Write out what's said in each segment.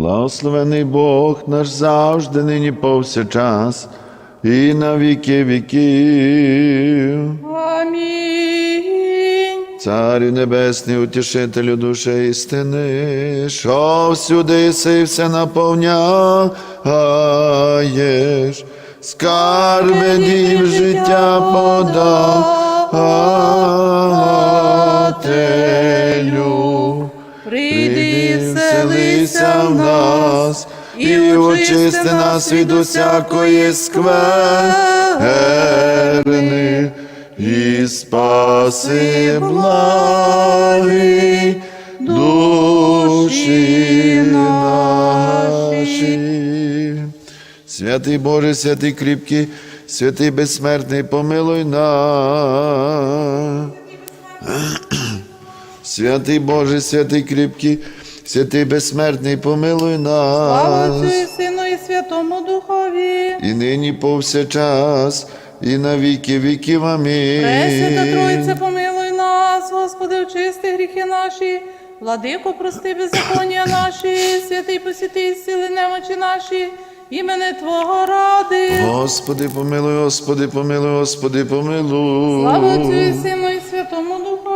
Благословений Бог наш завжди, нині повсякчас, і на віки віків. Амінь. Царю Небесний, утішителю душі істини, що всюди си все наповняєш, скарби дів життя подателю. Вселися в нас, і очисти нас від усякої скверни, і спаси благи душі наші. Святий Боже, святий кріпкий, святий безсмертний, помилуй нас. Святий Боже, святий кріпкий, святий безсмертний, помилуй Слава Отцю нас. і Сину і Святому Духові. І нині повсякчас, і на віки віків. Амінь. Пресвята Тройця, помилуй нас, Господи, очисти гріхи наші, владико, прости беззаконня наші, святий посіти, зціли немочі наші, імени Твого ради. Господи, помилуй, Господи, помилуй, Господи, помилуй. Слава Отцю і Сину і Святому.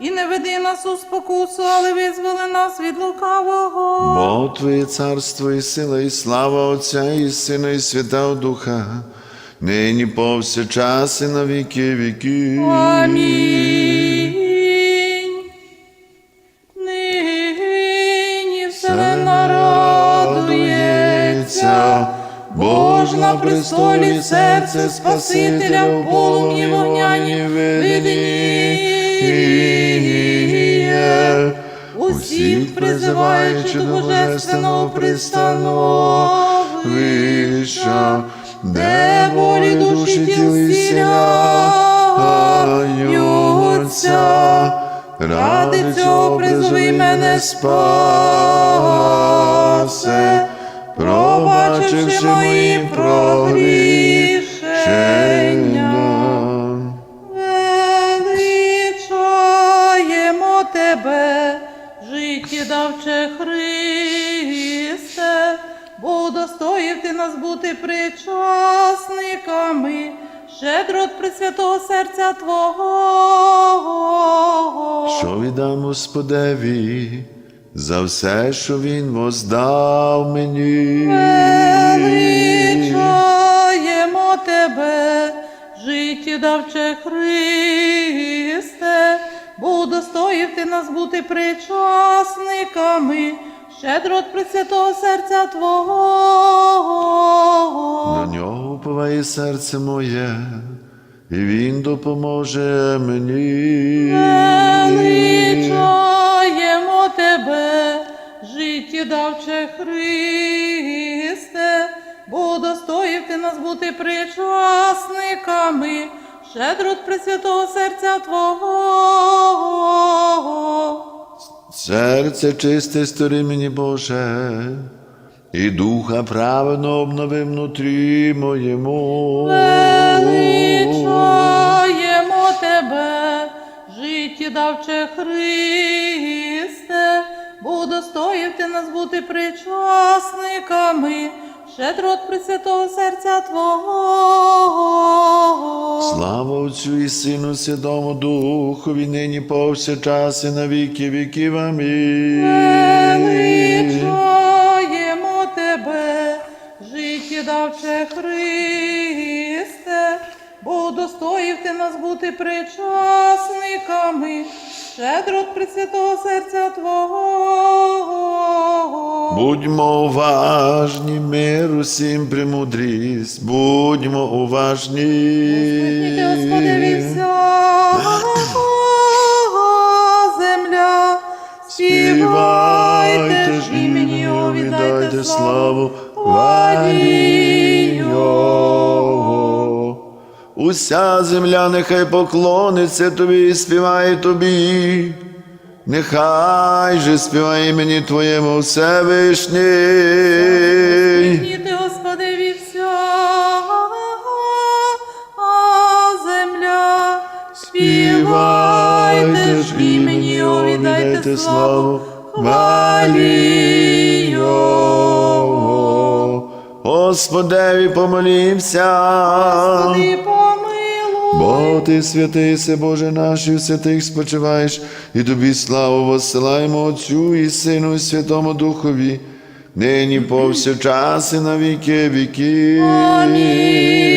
і не веди нас у спокусу, але визволи нас від лукавого. Бо Твоє царство і сила, і слава Отця, і Сина, і Святого Духа, нині повсякчас, і на віки віків. Амінь. Нині вселенна радується, Бож на престолі серце Спасителя в полум'ї вогняні видиніє. Усіх призиваючи до божественного пристановища, де волі душі тіл зціляються. Ради цього призови мене спасе, пробачивши мої прогрішення. Нас бути причасниками, щедро от Пресвятого серця Твого. Що віддам Господеві за все, що Він воздав мені. Величаємо тебе, життєдавче Христе, бо удостоїв ти нас бути причасниками, щедро от Пресвятого серця Твого. На нього уповає серце моє, і Він допоможе мені. Величаємо тебе, життєдавче Христе, бо удостоїв ти нас бути причасниками, щедро от Пресвятого серця Твого. Серце чисте стори мені, Боже, і духа праведно обнови внутрі моєму. Величаємо тебе, життєдавче Христе, бо достоїв ти нас бути причасниками, щедро от Пресвятого серця Твого. Слава Отцю і Сину, Святому Духові, нині повсякчас і на віки віків. Амінь. Величаємо тебе, життєдавче Христе, бо удостоїв ти нас бути причасниками, щедро от Пресвятого серця Твого. Будьмо уважні, мир усім премудрість, будьмо уважні. Господи, земля, співайте ж імені віддайте славу, Його. Уся земля нехай поклониться тобі і співає тобі. Нехай же співає імені Твоєму Всевишній. Ніти, Господи, вся земля, співайте ж імені, Його, віддайте славу, хвалі Його. Господеві помолімся. Господи. Бо ти святий, се Боже наш, і в святих спочиваєш, і тобі славу воссилаємо Отцю і Сину, і Святому Духові, нині повсякчас і на віки віки. Амінь.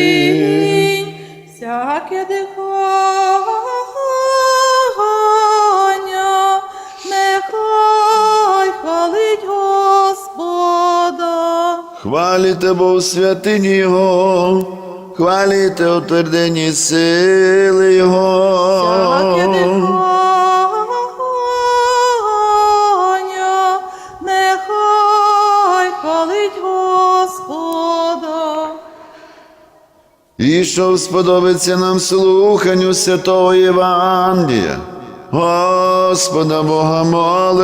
Всяке дихання, нехай хвалить Господа. Хваліте Бо в святині Його, хваліте у твердині сили Всяке Його. дихання, нехай хвалить Господа. І що сподобиться нам слуханню святого Євангелія. Господа Бога молим.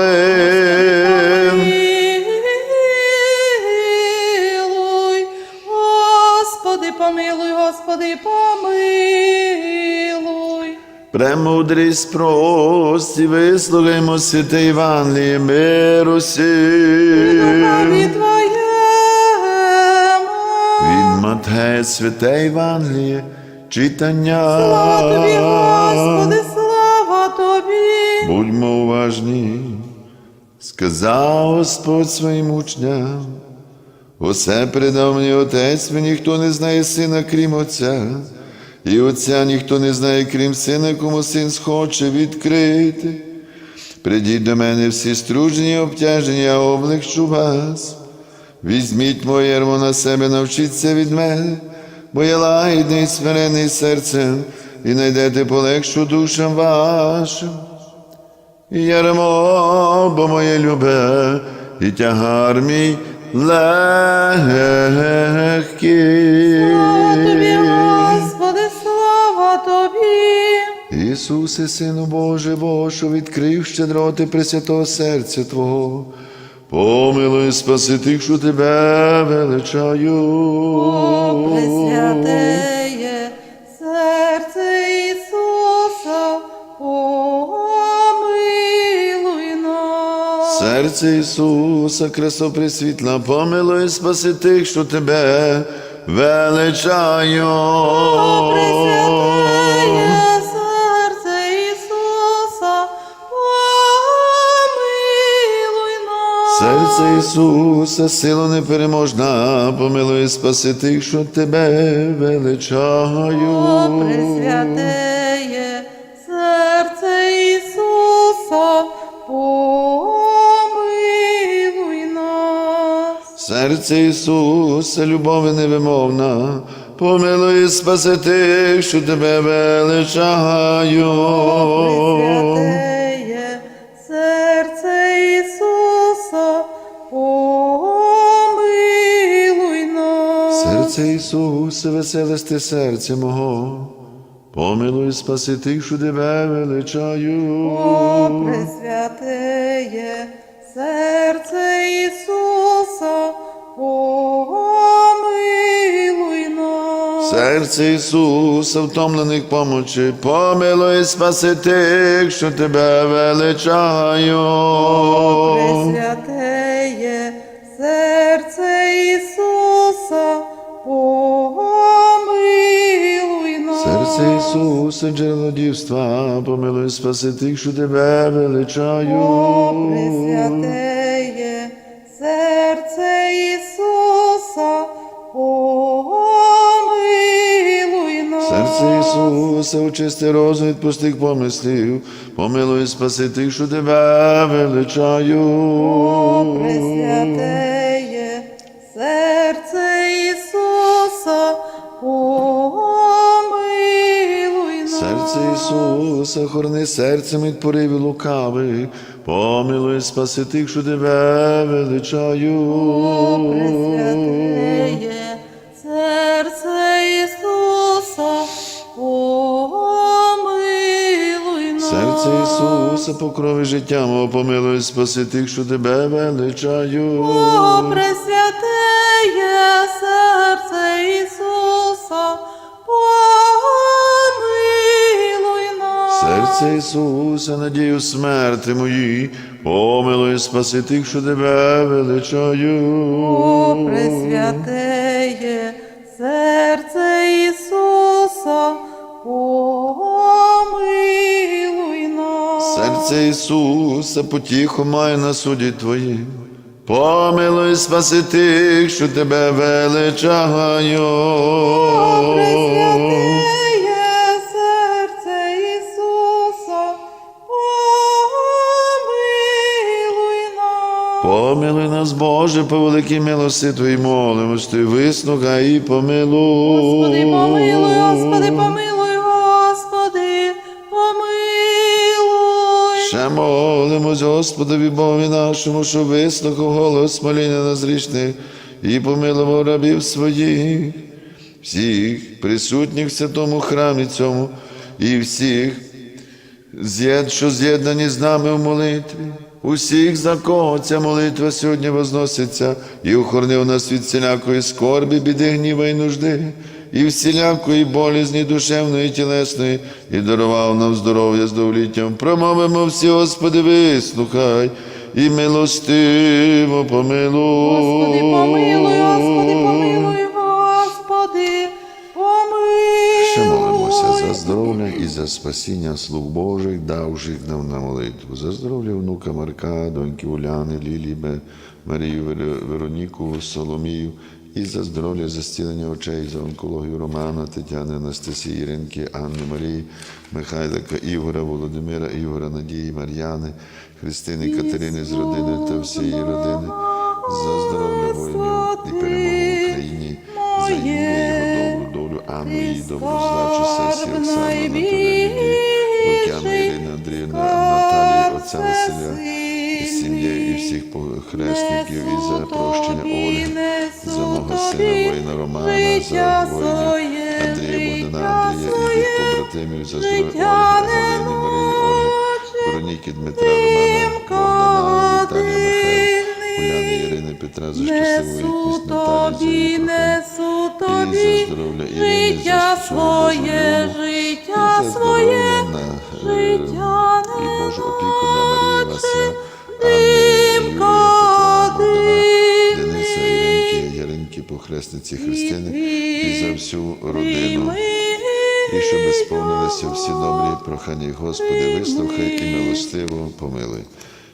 Господи, помилуй. Премудрість прості, вислухаймо святе Євангеліє миру сім. Від Матея святе Євангеліє, читання. Слава Тобі, Господи, слава Тобі. Будьмо уважні, сказав Господь своїм учням. Усе передав мені Отець, мені ніхто не знає сина, крім Отця, і Отця ніхто не знає, крім сина, кому син схоче відкрити. Придіть до мене всі стружені, обтяжені, я облегчу вас. Візьміть моє ярмо на себе, навчіться від мене, бо я лагідний, смирений серцем, і найдете полегшу душам вашим. І ярмо, бо моє любе, і тягар мій легкий. Слава Тобі, Господи, слава Тобі. Ісусе, Сину Боже, Бо, що відкрив щедроти Пресвятого серця Твого, помилуй, спаси тих, що Тебе величаю. О, Пресвятеє Серце Ісуса, красо пресвітла, помилуй, спаси тих, що Тебе величаю. О, серце Ісуса, помилуй нас. Серце Ісуса, сила непереможна, помилуй, спаси тих, що Тебе величаю. О, Серце Ісуса, любові невимовна, помилуй, спаси тих, що Тебе величаю. Пресвятеє серце Ісуса, помилуй нас. Серце Ісуса, веселисте серце мого, помилуй, спаси тих, що Тебе величаю. О, Пресвятеє серце Ісуса, Серце Ісуса, втомлених помочі, помилуй, спаси тих, що Тебе величаю. Пресвятеє серце Ісуса, помилуй нас. Серце Ісуса, джерело дівства, помилуй, спаси тих, що Тебе величаю. О, Пресвятеє Ісуса, очисти розум від пустих помислів, помилуй, спаси тих, що Тебе величаю. О, Пресвятеє серце Ісуса, помилуй нас. Серце Ісуса, хорни серцем від поривів лукавих, помилуй, спаси тих, що Тебе величаю. О, Пресвятеє серце Ісуса, Ісуса, покрови життя мого, помилуй, спаси тих, що тебе величаю. О, пресвятеє серце Ісуса, помилуй нас. Серце Ісуса, надію смерти мої, помилуй, спаси тих, що тебе величаю. О, пресвятеє Серце Ісуса, потіху має на суді Твоїм. Помилуй, спаси тих, що тебе величаю. О, серце Ісуса, помилуй нас. Помилуй нас, Боже, по великій милості Твоїй молимось, Ти вислухай і помилуй. Господи, помилуй, Господи, помилуй, Ще молимось, Господові Богові нашому, що вислухав голос моління нас грішних і помилував рабів своїх, всіх присутніх в святому храмі цьому і всіх, що з'єднані з нами в молитві. Усіх, за кого ця молитва сьогодні возноситься, і охоронив нас від всілякої скорби, біди, гніва і нужди, і всілякої болізні душевної і тілесної, і дарував нам здоров'я з довліттям. Промовимо всі, Господи, вислухай, і милостиво помилуй. Господи, помилуй, Господи, помилуй, Господи, помилуй. Ще молимося за здоров'я і за спасіння слуг Божих, давших нам на молитву. За здоров'я внука Марка, доньки Уляни, Лілії, Бе- Марію Вер- Вероніку, Соломію. І за здоров'я, за зцілення очей, за онкологію Романа, Тетяни, Анастасії, Іринки, Анни Марії, Михайлика, Ігора, Володимира, Ігора, Надії, Мар'яни, Христини, Катерини з родини та всієї родини. За здоров'я воїнів і всіх хресників, і за прощення Ольги, за мого сина воїна Романа, за воїнів Андрія Богдана, Андрія і їх побратимів, за здоров'я Ольги, Галини, Марії, Ольги, Вероніки, Дмитра, Романа, Богдана, Віталія, Михайла, Уляни, Ірини, Петра, за щасливу вікність тобі, за несу і за здоров'я Ірини, за своє, життя своє, е, життя і Божу опіку на Марії Василя, Анни, Яринки, похресниці Христини і за всю родину. І щоб сповнилися всі добрі прохання, Господи, вислухай і милостиво помилуй.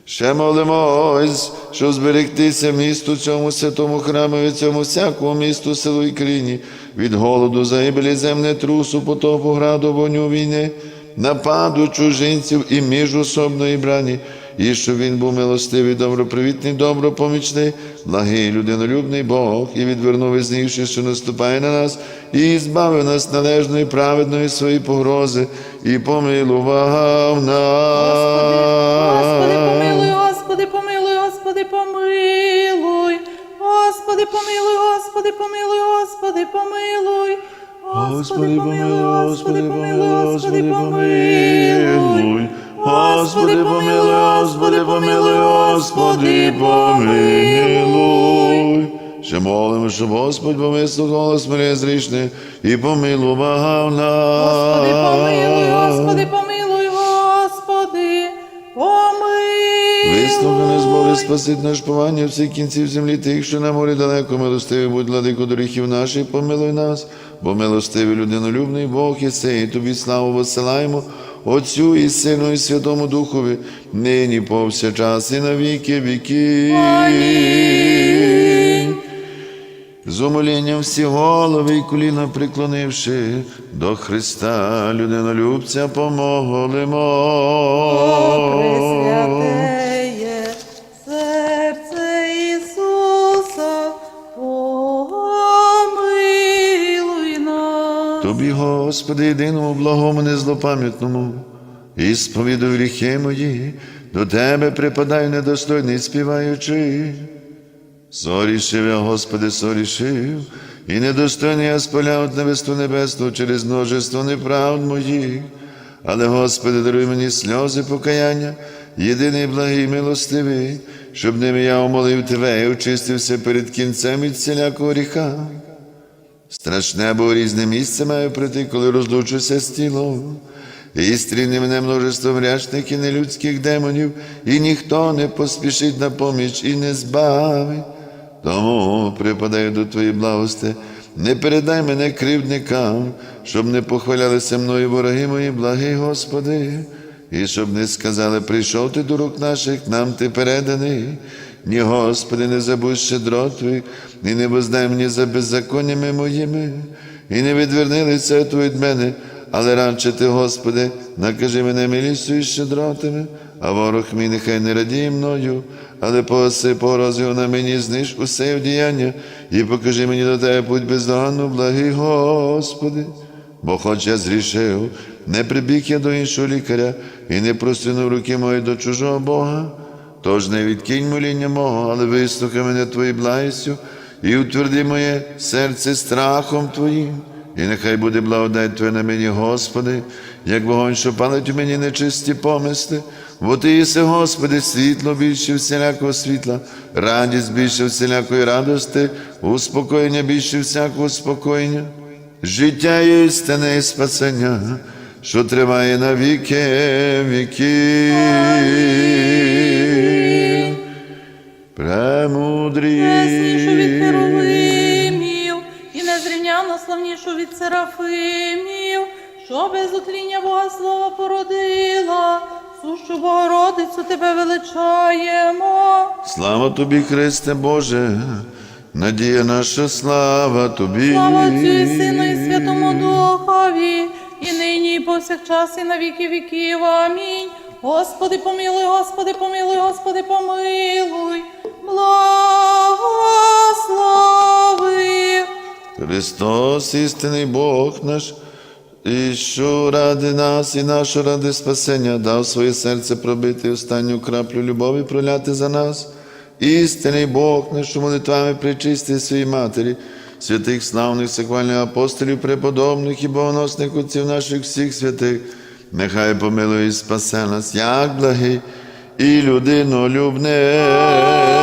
Ще молимось, щоб зберегтися місту цьому святому храмові, цьому всякому місту, селу і країні, від голоду, загибелі землетрусу, потопу, граду, вогню війни, нападу чужинців і міжособної брані, і щоб він був милостивий, добропривітний, добропомічний, благий, людинолюбний Бог, і відвернув із них, що наступає на нас, і збавив нас належної, праведної своєї погрози, і помилував нас. Господи, помилуй, Господи, помилуй, Господи, помилуй. Господи, помилуй, Господи, помилуй, Господи, помилуй. Господи, помилуй, Господи, помилуй, Господи, помилуй. Господи, помилуй, Господи, помилуй, Господи, помилуй. Ще молимо, щоб Господь помислив голос мене зрішне і помилував нас. Господи, помилуй, Господи, помилуй, Господи, помилуй. Вислухай нас, Боже, спасить наш повання всіх кінців землі, тих, що на морі далеко, милостивий, будь владико доріхів наших, помилуй нас, бо милостивий людинолюбний Бог і сей, тобі славу посилаємо, Отцю і Сину, і Святому Духові, нині повсякчас і на віки віки. Амінь. З умолінням всі голови і коліна приклонивши до Христа, людинолюбця, помолимо. Пресвятеє серце Ісуса, помилуй нас. Тобі, Господи, єдиному благому незлопам'ятному, і сповідую гріхи мої, до Тебе припадаю недостойний співаючи. Сорішив я, Господи, сорішив, і недостойний я спаляв небесну небесну через множество неправд моїх. Але, Господи, даруй мені сльози покаяння, єдиний благий милостивий, щоб ними я умолив Тебе і очистився перед кінцем від всілякого гріха. Страшне, бо різне місце маю прийти, коли розлучуся з тілом. І стріне мене множество грішних і нелюдських демонів, і ніхто не поспішить на поміч і не збавить. Тому припадаю до Твоєї благости, не передай мене кривдникам, щоб не похвалялися мною вороги мої, благий Господи, і щоб не сказали, прийшов ти до рук наших, нам ти переданий. Ні, Господи, не забудь щедро Твоїх, і не воздай мені за беззаконнями моїми, і не відверни лице Твоє від мене, але радше ти, Господи, накажи мене милістю і щедротами, а ворог мій нехай не радіє мною, але погаси погроз його на мені, зниж усе вдіяння, і покажи мені до тебе путь бездоганну, благий Господи. Бо хоч я зрішив, не прибіг я до іншого лікаря і не простягнув руки мої до чужого Бога. Тож не відкинь моління мого, але вислухай мене Твоєю благістю і утверди моє серце страхом Твоїм. І нехай буде благодать Твоя на мені, Господи, як вогонь, що палить у мені нечисті помисли. Бо Ти єси, Господи, світло більше всілякого світла, радість більше всілякої радости, успокоєння більше всякого успокоєння. Життя є істинне і спасення, що триває на віки віків. Від серафимів, що без утління Бога Слова породила, сущу Богородицю тебе величаємо. Слава тобі, Христе Боже, надія наша, слава тобі. Слава Отцю і Сину, і Святому Духові, і нині, і повсякчас, і на віки віків. Амінь. Господи, помилуй, Господи, помилуй, Господи, помилуй, благослови. Христос, істинний Бог наш, і що ради нас, і нашу ради спасення, дав своє серце пробити останню краплю любові проляти за нас. Істинний Бог наш, що молитвами причисти своїй матері, святих славних саквальних апостолів, преподобних і богоносних отців наших всіх святих, нехай помилує і спасе нас, як благий і людинолюбне.